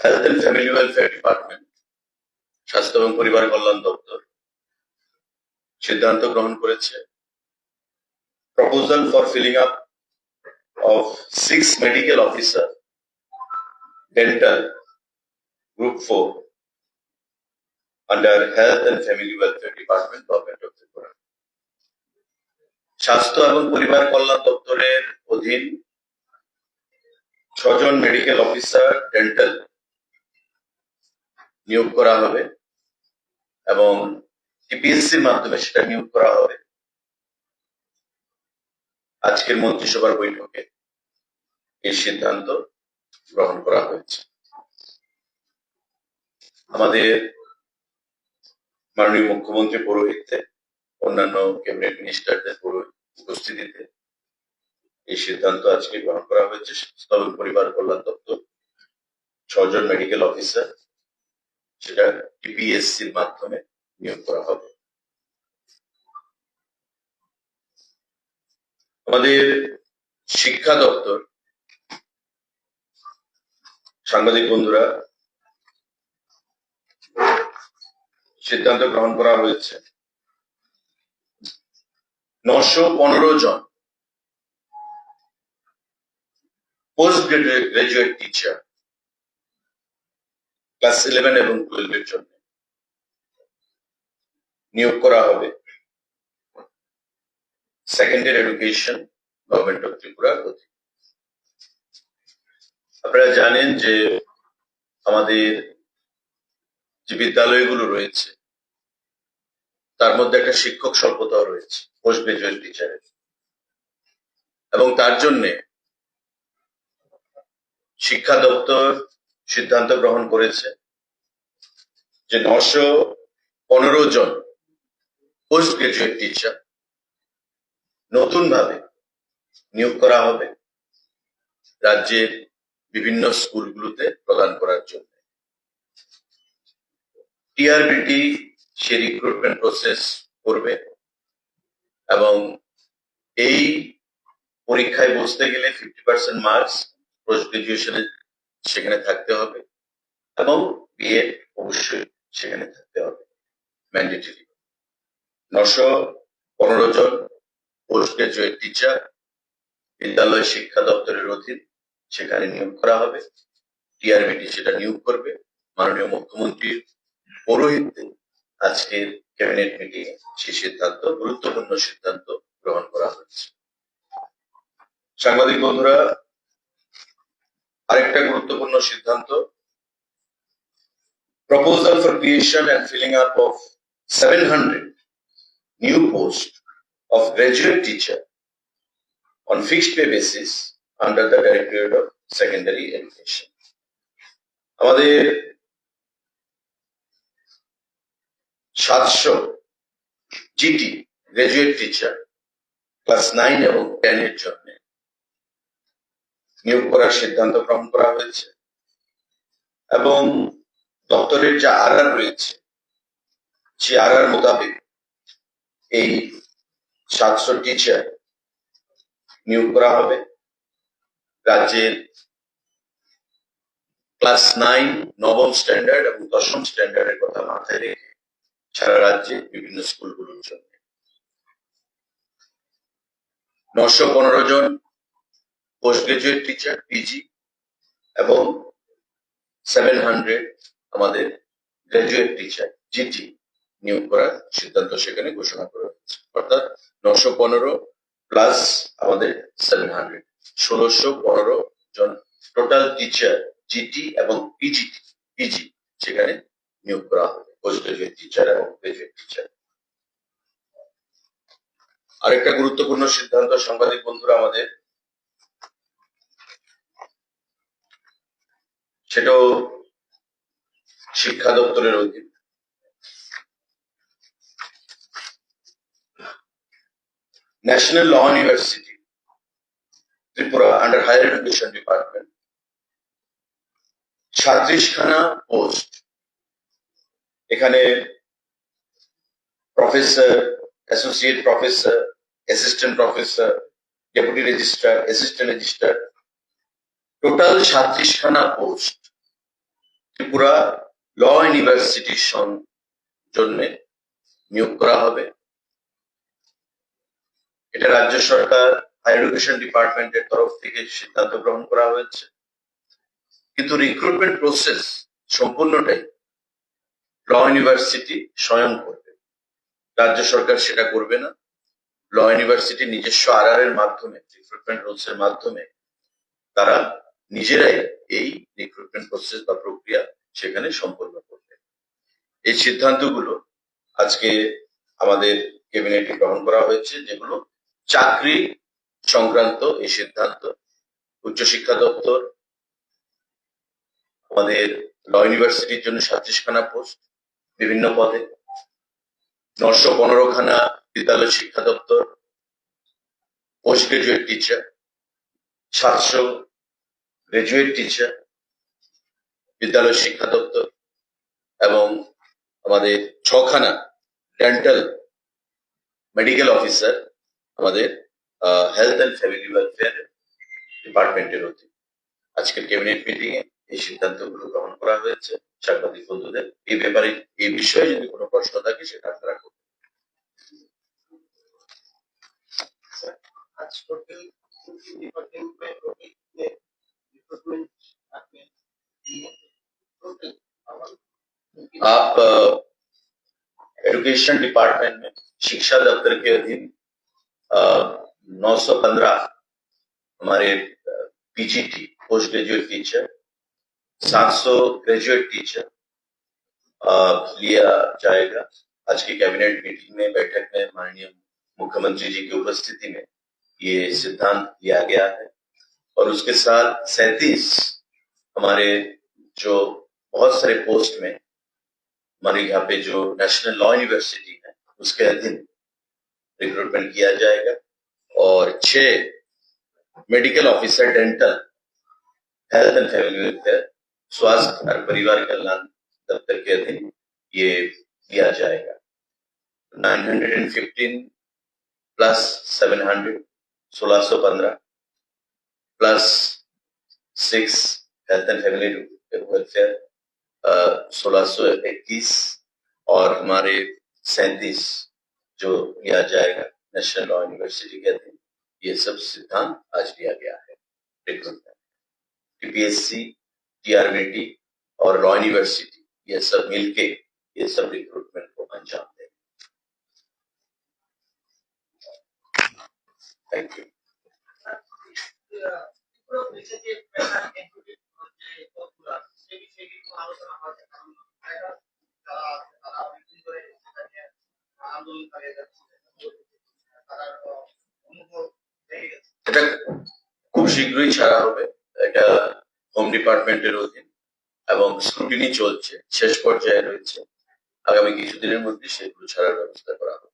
Health and family স্বাস্থ্য এবং পরিবার কল্যাণ দপ্তর সিদ্ধান্ত গ্রহণ করেছে। Proposal for filling up of six medical officer dental group four under health and family welfare department government of Tripura স্বাস্থ্য এবং পরিবার কল্যাণ দপ্তরের অধীন ছজন মেডিকেল অফিসার ডেন্টাল নিয়োগ করা হবে এবং টিপিএসসির মাধ্যমে সেটা নিয়োগ করা হবে। আজকের মন্ত্রিসভার বৈঠকে এই সিদ্ধান্ত গ্রহণ করা হয়েছে। আমাদের মাননীয় মুখ্যমন্ত্রী পৌরোহিত্যে অন্যান্য ক্যাবিনেট মিনিস্টারদের উপস্থিতিতে এই সিদ্ধান্ত আজকে গ্রহণ করা হয়েছে। এবং পরিবার কল্যাণ দপ্তর, ছজন মেডিকেল অফিসার সেটা টিপিএসসির মাধ্যমে নিয়োগ করা হবে। আমাদের শিক্ষা দপ্তর, সাংবাদিক বন্ধুরা, সিদ্ধান্ত গ্রহণ করা হয়েছে। নশো পনেরো জন post graduate teacher class eleven এবং টুয়েলভের জন্য। নিয়োগ করা হবে। সেকেন্ডারি এডুকেশন গভর্নমেন্ট অফ ত্রিপুরার অধীনে আপনারা জানেন যে আমাদের যে বিদ্যালয়গুলো রয়েছে, তার মধ্যে একটা শিক্ষক স্বল্পতাও রয়েছে, পোস্ট গ্রাজুয়েট টিচারের। এবং তার জন্যে শিক্ষা দপ্তর সিদ্ধান্ত গ্রহণ করেছে যে নশো পনেরো জন পোস্ট গ্রাজুয়েট টিচার নতুন ভাবে নিয়োগ করা হবে রাজ্যের বিভিন্ন স্কুলগুলোতে প্রদান করার জন্য। টিআরবিটি সে রিক্রুটমেন্ট প্রসেস করবে এবং এই পরীক্ষায় বসতে গেলে ফিফটি পার্সেন্ট মার্কস পোস্ট গ্রাজুয়েশনে সেখানে থাকতে হবে। এবং বিএড অবশ্যই সেখানে থাকতে হবে। ম্যান্ডেটরি নশো পনেরো জন পোস্ট গ্রাজুয়েট টিচার বিদ্যালয় শিক্ষা দপ্তরের অধীন, সেখানে নিয়োগ করা হবে। টিআরবিটি সেটা নিয়োগ করবে। মাননীয় মুখ্যমন্ত্রীর পৌরোহিত্যে আজকের ক্যাবিনেট মিটিং সেই সিদ্ধান্ত, গুরুত্বপূর্ণ সিদ্ধান্ত গ্রহণ করা হয়েছে। সাংবাদিক বন্ধুরা, আরেকটা সিদ্ধান্ত proposal for creation and filling up of 700 new posts of graduate teacher on fixed pay basis under the Directorate of Secondary Education. আমাদের সাতশো GT graduate teacher class nine এবং টেন এর জন্য নিয়োগ করার সিদ্ধান্ত গ্রহণ করা হয়েছে এবং দপ্তরের যে আর আর রয়েছে সে আর মোতাবেক এই সাতশো টিচার নিয়োগ করা হবে। রাজ্যের ক্লাস নাইন নবম স্ট্যান্ডার্ড এবং দশম স্ট্যান্ডার্ডের কথা মাথায় রেখে সারা রাজ্যে বিভিন্ন স্কুলগুলোর জন্য। নশো পনেরো জন পোস্ট গ্রাজুয়েট টিচার পিজি এবং সেভেন হান্ড্রেড আমাদের গ্রাজুয়েট টিচার জিটি নিয়োগ করার সিদ্ধান্ত সেখানে ঘোষণা করা হয়েছে। অর্থাৎ নশো পনেরো প্লাস আমাদের সেভেন হান্ড্রেড পনেরো জন টোটাল টিচার জিটি এবং পিজিটি পিজি সেখানে নিয়োগ করা হবে। পোস্ট গ্রাজুয়েট টিচার এবং গ্রাজুয়েট টিচার আরেকটা গুরুত্বপূর্ণ সিদ্ধান্ত, সাংবাদিক বন্ধুরা, আমাদের সেটাও শিক্ষা দপ্তরের অধীন। National law university Tripura under higher education department সাত্রিশখানা post এখানে professor associate professor assistant professor deputy registrar assistant registrar total সাত্রিশখানা post Tripura law ইউনিভার্সিটির জন্য নিয়োগ করা হবে। এটা রাজ্য সরকার হায়ার এডুকেশন ডিপার্টমেন্টের তরফ থেকে সিদ্ধান্ত গ্রহণ করা হয়েছে। কিন্তু রিক্রুটমেন্ট প্রসেস সম্পূর্ণটাই ল ইউনিভার্সিটি স্বয়ং করবে। রাজ্য সরকার সেটা করবে না। ল ইউনিভার্সিটি নিজস্ব আর মাধ্যমে রিক্রুটমেন্ট রুলস এর মাধ্যমে তারা নিজেরাই এই রিক্রুটমেন্ট প্রসেস বা প্রক্রিয়া সেখানে সম্পন্ন করবে এই সিদ্ধান্তগুলো আজকে আমাদের ক্যাবিনেটে গ্রহণ করা হয়েছে, যেগুলো চাকরি সংক্রান্ত এই সিদ্ধান্ত, উচ্চশিক্ষা দপ্তর, আমাদের ল ইউনিভার্সিটির জন্য সাতত্রিশখানা পোস্ট বিভিন্ন পদে, নশো পনেরো খানা বিদ্যালয় শিক্ষা দপ্তর পোস্ট গ্রাজুয়েট টিচার সাতশো গ্রাজুয়েট টিচার বিদ্যালয় শিক্ষা দপ্তর এবং আমাদের ছখানা ডেন্টাল মেডিকেল অফিসার আমাদের হেলথ অ্যান্ড ফ্যামিলি ওয়েলফেয়ার ডিপার্টমেন্টের অধীন। আজকের ক্যাবিনেট মিটিং এ এই সিদ্ধান্তগুলো গ্রহণ করা হয়েছে। সাংবাদিক বন্ধুদের, এই ব্যাপারে, এই বিষয়ে যদি কোনো প্রশ্ন থাকে, সেটা আপনারা করবেন। आज आप एजुकेशन डिपार्टमेंट में शिक्षा दफ्तर के अधीन नौ सौ पंद्रह हमारे पीजीटी पोस्ट ग्रेजुएट टीचर सात सौ ग्रेजुएट टीचर लिया जाएगा। आज की कैबिनेट मीटिंग में, बैठक में माननीय मुख्यमंत्री जी की उपस्थिति में ये सिद्धांत लिया गया है। और उसके साथ सैतीस हमारे जो बहुत सारे पोस्ट में हमारे यहाँ पे जो नेशनल लॉ यूनिवर्सिटी है, उसके अधीन रिक्रूटमेंट किया जाएगा। और छह medical officer dental health and family welfare स्वास्थ्य और परिवार कल्याण दफ्तर के अधीन ये किया जाएगा। 915 plus 700 1615 plus six health and family welfare सोलह इक्कीस और हमारे सैतीस जो लिया जाएगा नेशनल लॉ यूनिवर्सिटी के अधीन ये सब सिद्धांत आज लिया गया है टीपीएससी टीआरबीटी और लॉ यूनिवर्सिटी ये सब मिलके ये सब रिक्रूटमेंट को अंजाम देंगे। थैंक यू এটা খুব শীঘ্রই ছাড়া হবে। এটা হোম ডিপার্টমেন্টের অধীন এবং স্ক্রুটিনি চলছে, শেষ পর্যায়ে রয়েছে। আগামী কিছুদিনের মধ্যে সেগুলো ছাড়ার ব্যবস্থা করা হবে।